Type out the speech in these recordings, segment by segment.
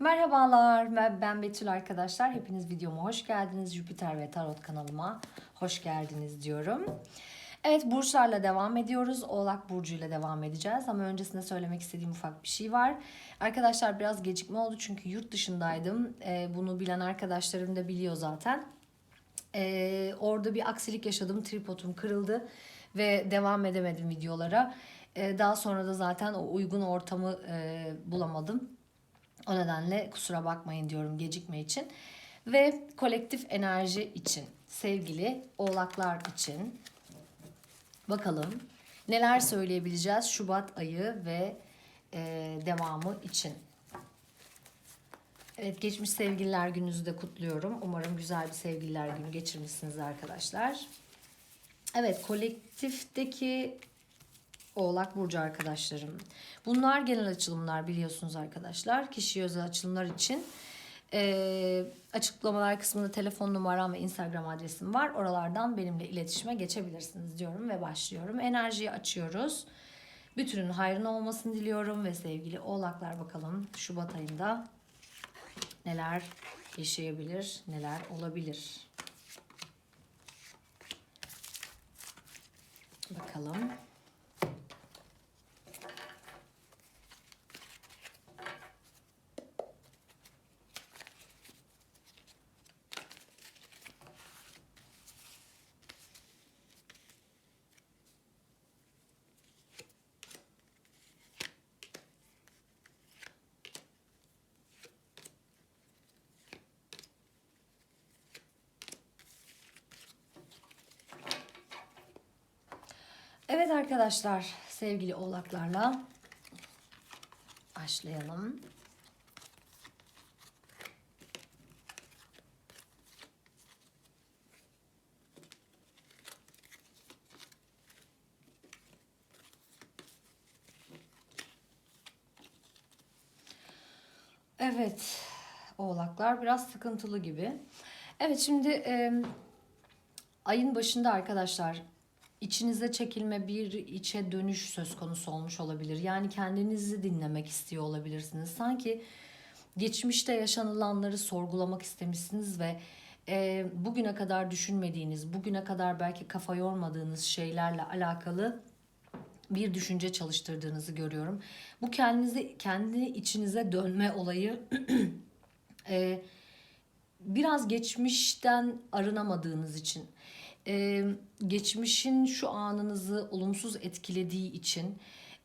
Merhabalar, ben- Betül arkadaşlar. Hepiniz videoma hoş geldiniz. Jüpiter ve Tarot kanalıma hoş geldiniz diyorum. Evet, burçlarla devam ediyoruz. Oğlak burcuyla devam edeceğiz. Ama öncesinde söylemek istediğim ufak bir şey var. Arkadaşlar biraz gecikme oldu çünkü yurt dışındaydım. Ee, bunu bilen arkadaşlarım da biliyor zaten. Ee, orada bir aksilik yaşadım. Tripodum kırıldı ve devam edemedim videolara. Ee, daha sonra da zaten o uygun ortamı e, bulamadım. O nedenle kusura bakmayın diyorum gecikme için. Ve kolektif enerji için, sevgili oğlaklar için bakalım neler söyleyebileceğiz Şubat ayı ve e, devamı için. Evet geçmiş sevgililer gününüzü de kutluyorum. Umarım güzel bir sevgililer günü geçirmişsiniz arkadaşlar. Evet kolektifteki Oğlak Burcu arkadaşlarım. Bunlar genel açılımlar biliyorsunuz arkadaşlar. Kişi özel açılımlar için e, açıklamalar kısmında telefon numaram ve Instagram adresim var. Oralardan benimle iletişime geçebilirsiniz diyorum ve başlıyorum. Enerjiyi açıyoruz. Bütünün hayrına olmasını diliyorum ve sevgili oğlaklar bakalım Şubat ayında neler yaşayabilir, neler olabilir. Bakalım. Evet arkadaşlar, sevgili oğlaklarla başlayalım. Evet, oğlaklar biraz sıkıntılı gibi. Evet şimdi e, ayın başında arkadaşlar içinize çekilme bir içe dönüş söz konusu olmuş olabilir. Yani kendinizi dinlemek istiyor olabilirsiniz. Sanki geçmişte yaşanılanları sorgulamak istemişsiniz ve e, bugüne kadar düşünmediğiniz, bugüne kadar belki kafa yormadığınız şeylerle alakalı bir düşünce çalıştırdığınızı görüyorum. Bu kendinizi kendi içinize dönme olayı e, biraz geçmişten arınamadığınız için, e, geçmişin şu anınızı olumsuz etkilediği için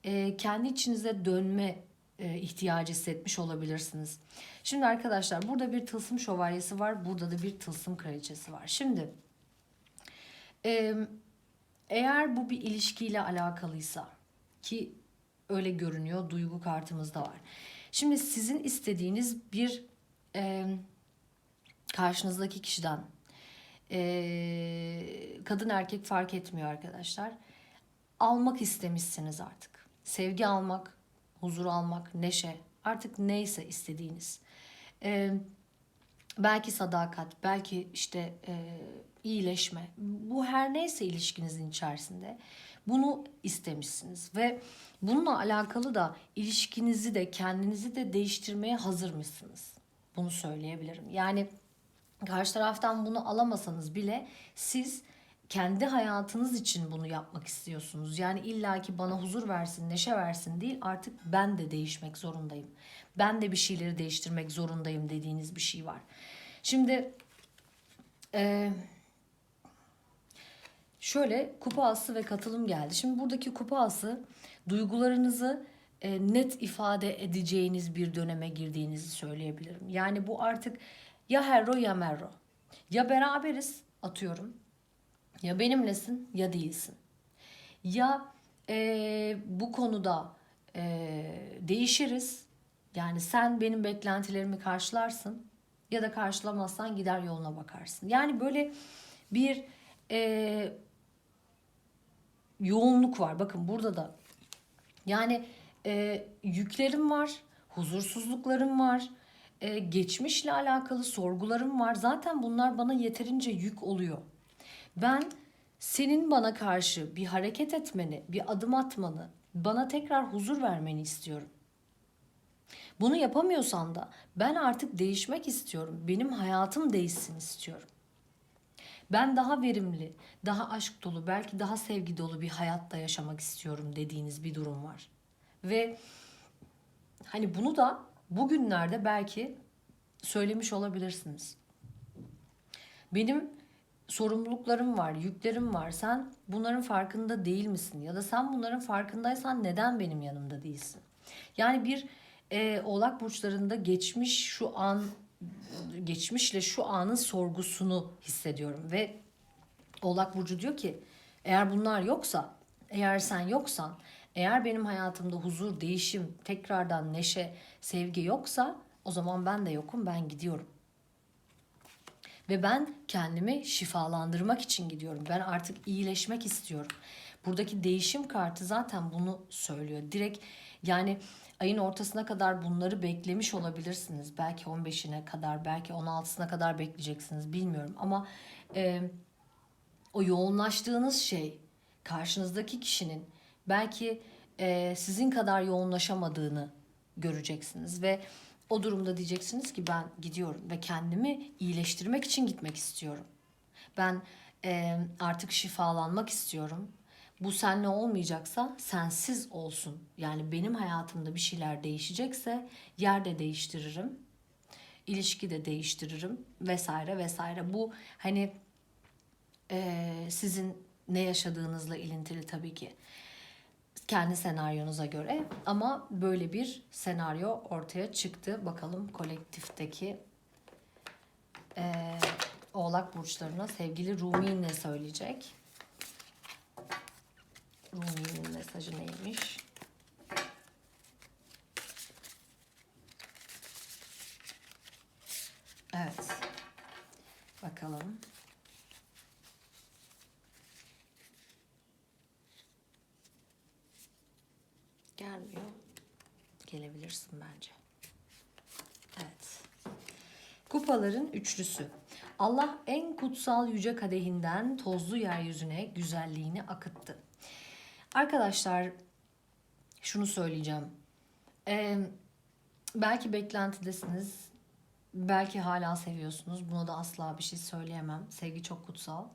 e, kendi içinize dönme e, ihtiyacı hissetmiş olabilirsiniz. Şimdi arkadaşlar burada bir tılsım şövalyesi var, burada da bir tılsım kraliçesi var. Şimdi e, eğer bu bir ilişkiyle alakalıysa ki öyle görünüyor, duygu kartımızda var. Şimdi sizin istediğiniz bir e, karşınızdaki kişiden e, kadın erkek fark etmiyor arkadaşlar. Almak istemişsiniz artık. Sevgi almak, huzur almak, neşe artık neyse istediğiniz. E, belki sadakat, belki işte e, iyileşme. Bu her neyse ilişkinizin içerisinde bunu istemişsiniz ve bununla alakalı da ilişkinizi de kendinizi de değiştirmeye hazır mısınız? Bunu söyleyebilirim. Yani karşı taraftan bunu alamasanız bile siz kendi hayatınız için bunu yapmak istiyorsunuz. Yani illaki bana huzur versin, neşe versin değil artık ben de değişmek zorundayım. Ben de bir şeyleri değiştirmek zorundayım dediğiniz bir şey var. Şimdi e, şöyle kupa ası ve katılım geldi. Şimdi buradaki kupa ası duygularınızı e, net ifade edeceğiniz bir döneme girdiğinizi söyleyebilirim. Yani bu artık ya herro ya merro. Ya beraberiz atıyorum. Ya benimlesin ya değilsin. Ya e, bu konuda e, değişiriz. Yani sen benim beklentilerimi karşılarsın ya da karşılamazsan gider yoluna bakarsın. Yani böyle bir e, yoğunluk var. Bakın burada da yani e, yüklerim var, huzursuzluklarım var, e, geçmişle alakalı sorgularım var. Zaten bunlar bana yeterince yük oluyor. Ben senin bana karşı bir hareket etmeni, bir adım atmanı, bana tekrar huzur vermeni istiyorum. Bunu yapamıyorsan da ben artık değişmek istiyorum. Benim hayatım değişsin istiyorum. Ben daha verimli, daha aşk dolu, belki daha sevgi dolu bir hayatta yaşamak istiyorum dediğiniz bir durum var. Ve hani bunu da bugünlerde belki söylemiş olabilirsiniz. Benim sorumluluklarım var, yüklerim var. Sen bunların farkında değil misin? Ya da sen bunların farkındaysan neden benim yanımda değilsin? Yani bir e, Oğlak burçlarında geçmiş şu an geçmişle şu anın sorgusunu hissediyorum ve Oğlak burcu diyor ki eğer bunlar yoksa, eğer sen yoksan, eğer benim hayatımda huzur, değişim, tekrardan neşe, sevgi yoksa o zaman ben de yokum, ben gidiyorum. Ve ben kendimi şifalandırmak için gidiyorum. Ben artık iyileşmek istiyorum. Buradaki değişim kartı zaten bunu söylüyor. Direkt yani ayın ortasına kadar bunları beklemiş olabilirsiniz. Belki 15'ine kadar, belki 16'sına kadar bekleyeceksiniz bilmiyorum. Ama e, o yoğunlaştığınız şey karşınızdaki kişinin belki e, sizin kadar yoğunlaşamadığını göreceksiniz ve o durumda diyeceksiniz ki ben gidiyorum ve kendimi iyileştirmek için gitmek istiyorum. Ben e, artık şifalanmak istiyorum. Bu senle olmayacaksa sensiz olsun. Yani benim hayatımda bir şeyler değişecekse yer de değiştiririm. ilişki de değiştiririm vesaire vesaire. Bu hani e, sizin ne yaşadığınızla ilintili tabii ki kendi senaryonuza göre ama böyle bir senaryo ortaya çıktı. Bakalım kolektifteki eee, Oğlak burçlarına sevgili Rumi ne söyleyecek? Rumi'nin mesajı neymiş? Evet. Bakalım. Gelmiyor. Gelebilirsin bence. Evet. Kupaların üçlüsü. Allah en kutsal yüce kadehinden tozlu yeryüzüne güzelliğini akıttı. Arkadaşlar şunu söyleyeceğim. Ee, belki beklentidesiniz. Belki hala seviyorsunuz. Buna da asla bir şey söyleyemem. Sevgi çok kutsal.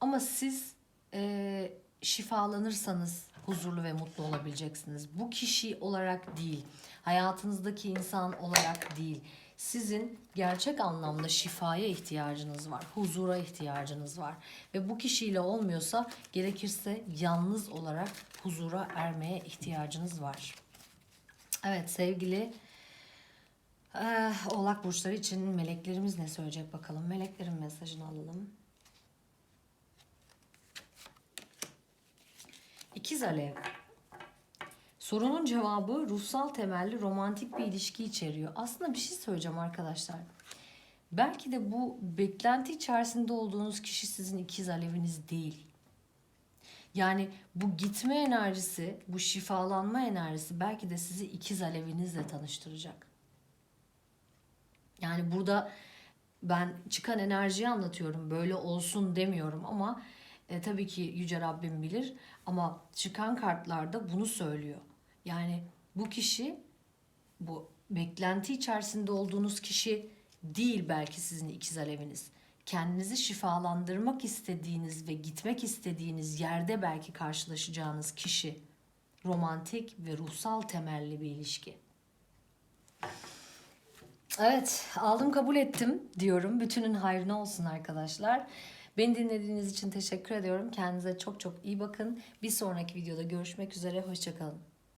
Ama siz e, şifalanırsanız huzurlu ve mutlu olabileceksiniz. Bu kişi olarak değil, hayatınızdaki insan olarak değil. Sizin gerçek anlamda şifaya ihtiyacınız var, huzura ihtiyacınız var. Ve bu kişiyle olmuyorsa gerekirse yalnız olarak huzura ermeye ihtiyacınız var. Evet sevgili eh, Oğlak burçları için meleklerimiz ne söyleyecek bakalım. Meleklerin mesajını alalım. İkiz Alev. Sorunun cevabı ruhsal temelli romantik bir ilişki içeriyor. Aslında bir şey söyleyeceğim arkadaşlar. Belki de bu beklenti içerisinde olduğunuz kişi sizin ikiz aleviniz değil. Yani bu gitme enerjisi, bu şifalanma enerjisi belki de sizi ikiz alevinizle tanıştıracak. Yani burada ben çıkan enerjiyi anlatıyorum. Böyle olsun demiyorum ama e, tabii ki Yüce Rabbim bilir. Ama çıkan kartlarda bunu söylüyor. Yani bu kişi, bu beklenti içerisinde olduğunuz kişi değil belki sizin ikiz aleviniz. Kendinizi şifalandırmak istediğiniz ve gitmek istediğiniz yerde belki karşılaşacağınız kişi. Romantik ve ruhsal temelli bir ilişki. Evet, aldım kabul ettim diyorum. Bütünün hayrına olsun arkadaşlar. Beni dinlediğiniz için teşekkür ediyorum. Kendinize çok çok iyi bakın. Bir sonraki videoda görüşmek üzere. Hoşçakalın.